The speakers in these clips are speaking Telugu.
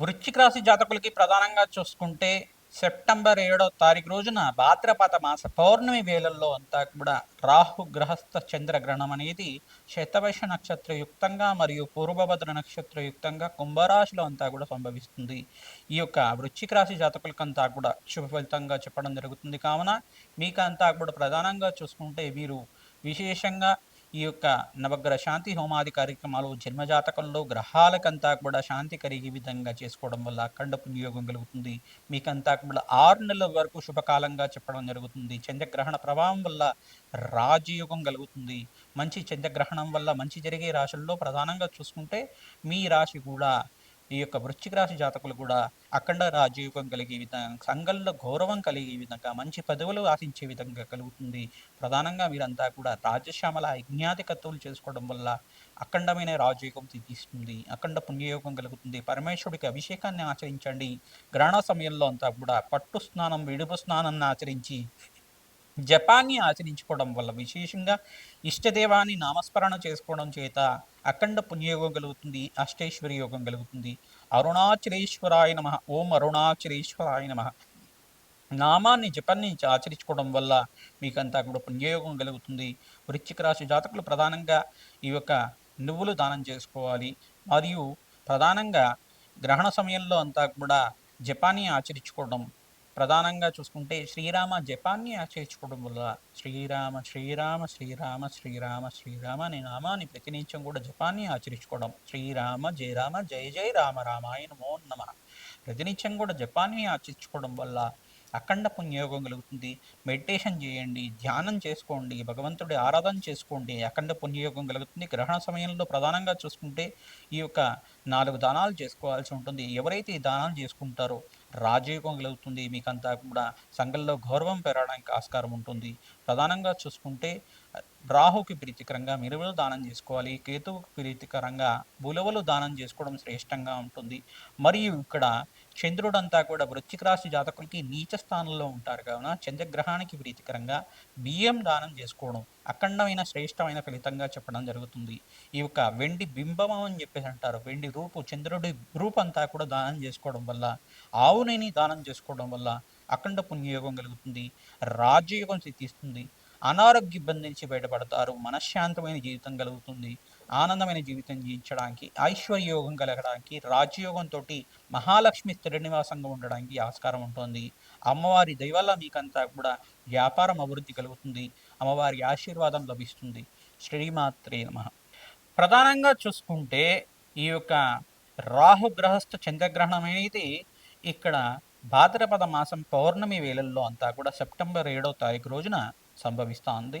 వృశ్చిక రాశి జాతకులకి ప్రధానంగా చూసుకుంటే సెప్టెంబర్ ఏడో తారీఖు రోజున భాద్రపద మాస పౌర్ణమి వేళల్లో అంతా కూడా రాహు గ్రహస్థ చంద్రగ్రహణం అనేది శతవైశ నక్షత్రయుక్తంగా మరియు పూర్వభద్ర నక్షత్రయుక్తంగా కుంభరాశిలో అంతా కూడా సంభవిస్తుంది. ఈ యొక్క వృశ్చిక రాశి జాతకులకంతా కూడా శుభ ఫలితంగా చెప్పడం జరుగుతుంది. కావున మీకు అంతా కూడా ప్రధానంగా చూసుకుంటే మీరు విశేషంగా ఈ యొక్క నవగ్రహ శాంతి హోమాది కార్యక్రమాలు జన్మజాతకంలో గ్రహాలకంతా కూడా శాంతి కలిగే విధంగా చేసుకోవడం వల్ల అఖండ పునియోగం కలుగుతుంది. మీకంతా కూడా ఆరు నెలల వరకు శుభకాలంగా చెప్పడం జరుగుతుంది. చంద్రగ్రహణ ప్రభావం వల్ల రాజయోగం కలుగుతుంది. మంచి చంద్రగ్రహణం వల్ల మంచి జరిగే రాశుల్లో ప్రధానంగా చూసుకుంటే మీ రాశి కూడా ఈ యొక్క వృశ్చిక రాశి జాతకులు కూడా అఖండ రాజయోగం కలిగే విధంగా సంఘంలో గౌరవం కలిగే విధంగా మంచి పదవులు ఆశించే విధంగా కలుగుతుంది. ప్రధానంగా మీరంతా కూడా రాజశ్యామల యజ్ఞాధికత్తులు చేసుకోవడం వల్ల అఖండమైన రాజయోగం సిద్ధిస్తుంది అఖండ పుణ్యయోగం కలుగుతుంది. పరమేశ్వరుడికి అభిషేకాన్ని ఆచరించండి. గ్రహణ సమయంలో అంతా కూడా పట్టు స్నానం విడుపు స్నానాన్ని ఆచరించి జపాన్ని ఆచరించుకోవడం వల్ల విశేషంగా ఇష్టదేవాన్ని నామస్మరణ చేసుకోవడం చేత అఖండ పుణ్యయోగం కలుగుతుంది అష్టేశ్వరి యోగం కలుగుతుంది. అరుణాచలేశ్వరాయ నమ. ఓం అరుణాచలేశ్వరాయ నమ. నామాన్ని జపాన్ని ఆచరించుకోవడం వల్ల మీకంతా కూడా పుణ్యయోగం కలుగుతుంది. వృశ్చిక రాశి జాతకులు ప్రధానంగా ఈ యొక్క నువ్వులు దానం చేసుకోవాలి. మరియు ప్రధానంగా గ్రహణ సమయంలో అంతా కూడా జపాన్ని ఆచరించుకోవడం ప్రధానంగా చూసుకుంటే శ్రీరామ జపాన్ని ఆచరించుకోవడం వల్ల శ్రీరామ శ్రీరామ శ్రీరామ శ్రీరామ శ్రీరామ అనే నామాన్ని ప్రతినిత్యం కూడా జపాన్ని ఆచరించుకోవడం. శ్రీరామ జయరామ జయ జయ రామ రామాయణ నమో నమ. ప్రతినిత్యం కూడా జపాన్ని ఆచరించుకోవడం వల్ల అఖండ పుణ్యయోగం కలుగుతుంది. మెడిటేషన్ చేయండి ధ్యానం చేసుకోండి భగవంతుడి ఆరాధన చేసుకోండి అఖండ పుణ్యయోగం కలుగుతుంది. గ్రహణ సమయంలో ప్రధానంగా చూసుకుంటే ఈ యొక్క నాలుగు దానాలు చేసుకోవాల్సి ఉంటుంది. ఎవరైతే ఈ దానాలు చేసుకుంటారో రాజయోగం కలుగుతుంది. మీకంతా కూడా సంఘంలో గౌరవం పెరగడానికి ఆస్కారం ఉంటుంది. ప్రధానంగా చూసుకుంటే రాహుకి ప్రీతికరంగా మిరువులు దానం చేసుకోవాలి. కేతువుకి ప్రీతికరంగా బులవలు దానం చేసుకోవడం శ్రేష్టంగా ఉంటుంది. మరియు ఇక్కడ చంద్రుడంతా కూడా వృశ్చిక రాశి జాతకులకి నీచ స్థానంలో ఉంటారు. కావున చంద్రగ్రహానికి ప్రీతికరంగా బియ్యం దానం చేసుకోవడం అఖండమైన శ్రేష్టమైన ఫలితంగా చెప్పడం జరుగుతుంది. ఈ యొక్క వెండి బింబం అని చెప్పేసి అంటారు. వెండి రూపు చంద్రుడి రూపంతా కూడా దానం చేసుకోవడం వల్ల ఆవునేని దానం చేసుకోవడం వల్ల అఖండ పుణ్యయోగం కలుగుతుంది. రాజయోగం సిద్ధిస్తుంది. అనారోగ్య ఇబ్బంది నుంచి బయటపడతారు. మనశ్శాంతమైన జీవితం కలుగుతుంది. ఆనందమైన జీవితం జీవించడానికి ఐశ్వర్యయోగం కలగడానికి రాజయోగంతో మహాలక్ష్మి శ్రీనివాసంగా ఉండడానికి ఆస్కారం ఉంటుంది. అమ్మవారి దయవల్ల మీకంతా కూడా వ్యాపారం అభివృద్ధి కలుగుతుంది. అమ్మవారి ఆశీర్వాదం లభిస్తుంది. శ్రీమాత్రే నమ. ప్రధానంగా చూసుకుంటే ఈ యొక్క రాహుగ్రహస్థ చంద్రగ్రహణం అనేది ఇక్కడ భాద్రపద మాసం పౌర్ణమి వేళల్లో అంతా కూడా సెప్టెంబర్ ఏడో తారీఖు రోజున సంభవిస్తోంది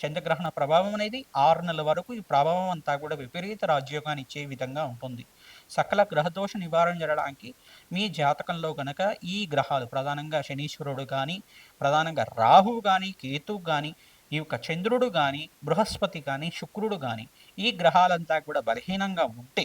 చంద్రగ్రహణ ప్రభావం అనేది ఆరు నెలల వరకు ఈ ప్రభావం అంతా కూడా విపరీత రాజ్యోగాన్ని ఇచ్చే విధంగా ఉంటుంది. సకల గ్రహదోష నివారణ జరగడానికి మీ జాతకంలో గనక ఈ గ్రహాలు ప్రధానంగా శనీశ్వరుడు కానీ ప్రధానంగా రాహువు కానీ కేతువు కానీ ఈ యొక్క చంద్రుడు కానీ బృహస్పతి కానీ శుక్రుడు కానీ ఈ గ్రహాలంతా కూడా బలహీనంగా ఉంటే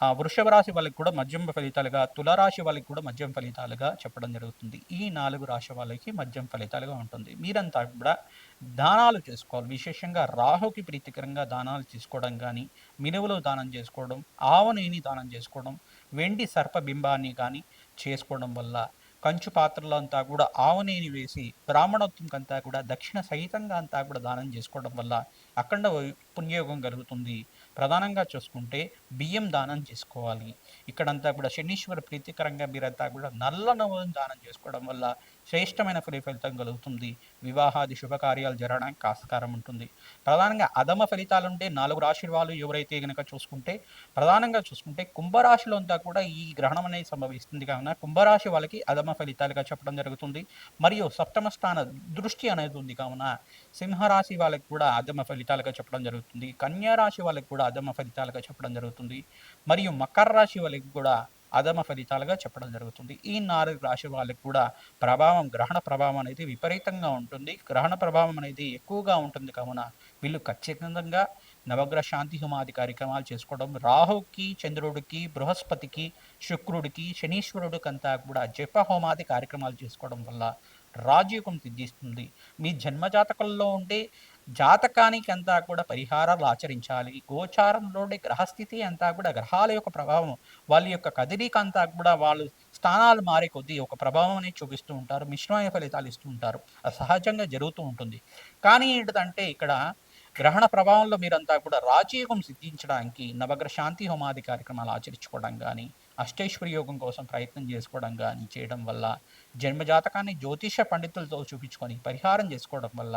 వృషభ రాశి వాళ్ళకి కూడా మద్యం ఫలితాలుగా తులరాశి వాళ్ళకి కూడా మద్యం ఫలితాలుగా చెప్పడం జరుగుతుంది. ఈ నాలుగు రాశి వాళ్ళకి మద్యం ఫలితాలుగా ఉంటుంది. మీరంతా కూడా దానాలు చేసుకోవాలి. విశేషంగా రాహుకి ప్రీతికరంగా దానాలు తీసుకోవడం కానీ మినువులు దానం చేసుకోవడం ఆవనేని దానం చేసుకోవడం వెండి సర్పబింబాన్ని కానీ చేసుకోవడం వల్ల కంచు పాత్రలో అంతా కూడా ఆవనేని వేసి బ్రాహ్మణోత్వం అంతా కూడా దక్షిణ సహితంగా అంతా కూడా దానం చేసుకోవడం వల్ల అఖండ పుణ్యయోగం కలుగుతుంది. ప్రధానంగా చూసుకుంటే బియ్యం దానం చేసుకోవాలి. ఇక్కడంతా కూడా శనీశ్వర ప్రీతికరంగా మీరంతా కూడా నల్ల నవ్వులను దానం చేసుకోవడం వల్ల శ్రేష్టమైన ఫలితం కలుగుతుంది. వివాహాది శుభకార్యాలు జరగడానికి ఆస్కారం ఉంటుంది. ప్రధానంగా అధమ ఫలితాలు ఉంటే నాలుగు రాశి వాళ్ళు ఎవరైతే గనక చూసుకుంటే ప్రధానంగా చూసుకుంటే కుంభరాశిలో అంతా కూడా ఈ గ్రహణం అనేది సంభవిస్తుంది కావున కుంభరాశి వాళ్ళకి అధమ ఫలితాలుగా చెప్పడం జరుగుతుంది. మరియు సప్తమ స్థాన దృష్టి అనేది ఉంది కావున సింహరాశి వాళ్ళకి కూడా అధమ ఫలితాలుగా చెప్పడం జరుగుతుంది. కన్యా రాశి వాళ్ళకి కూడా అధమ ఫలితాలుగా చెప్పడం జరుగుతుంది. మరియు మకర రాశి వాళ్ళకి కూడా అధమ ఫలితాలుగా చెప్పడం జరుగుతుంది. ఈ నాలుగు రాశి వాళ్ళకి కూడా ప్రభావం గ్రహణ ప్రభావం అనేది విపరీతంగా ఉంటుంది. గ్రహణ ప్రభావం అనేది ఎక్కువగా ఉంటుంది. కావున వీళ్ళు ఖచ్చితంగా నవగ్రహ శాంతి హోమాది కార్యక్రమాలు చేసుకోవడం రాహుకి చంద్రుడికి బృహస్పతికి శుక్రుడికి శనీశ్వరుడికి అంతా కూడా జప హోమాది కార్యక్రమాలు చేసుకోవడం వల్ల రాజయోగం సిద్ధిస్తుంది. మీ జన్మజాతకంలో ఉండే జాతకానికి అంతా కూడా పరిహారాలు ఆచరించాలి. గోచారంలోని గ్రహస్థితి అంతా కూడా గ్రహాల యొక్క ప్రభావం వాళ్ళ యొక్క కదిలిక అంతా కూడా వాళ్ళు స్థానాలు మారే కొద్దీ ఒక ప్రభావం అనేది చూపిస్తూ ఉంటారు మిశ్రమైన ఫలితాలు ఇస్తూ ఉంటారు. అది సహజంగా జరుగుతూ ఉంటుంది. కానీ ఏంటంటే ఇక్కడ గ్రహణ ప్రభావంలో మీరంతా కూడా రాజయోగం సిద్ధించడానికి నవగ్రహ శాంతి హోమాది కార్యక్రమాలు ఆచరించుకోవడం కానీ అష్టేశ్వరి యోగం కోసం ప్రయత్నం చేసుకోవడం కానీ చేయడం వల్ల జన్మజాతకాన్ని జ్యోతిష పండితులతో చూపించుకొని పరిహారం చేసుకోవడం వల్ల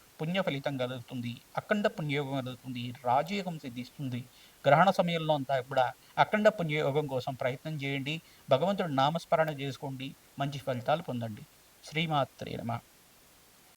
పుణ్య ఫలితం కలుగుతుంది అఖండ పుణ్యయోగం కలుగుతుంది రాజయోగం సిద్ధిస్తుంది. గ్రహణ సమయంలో అంతా కూడా అఖండ పుణ్యయోగం కోసం ప్రయత్నం చేయండి. భగవంతుడు నామస్మరణ చేసుకోండి. మంచి ఫలితాలు పొందండి. శ్రీమాత్రే నమ.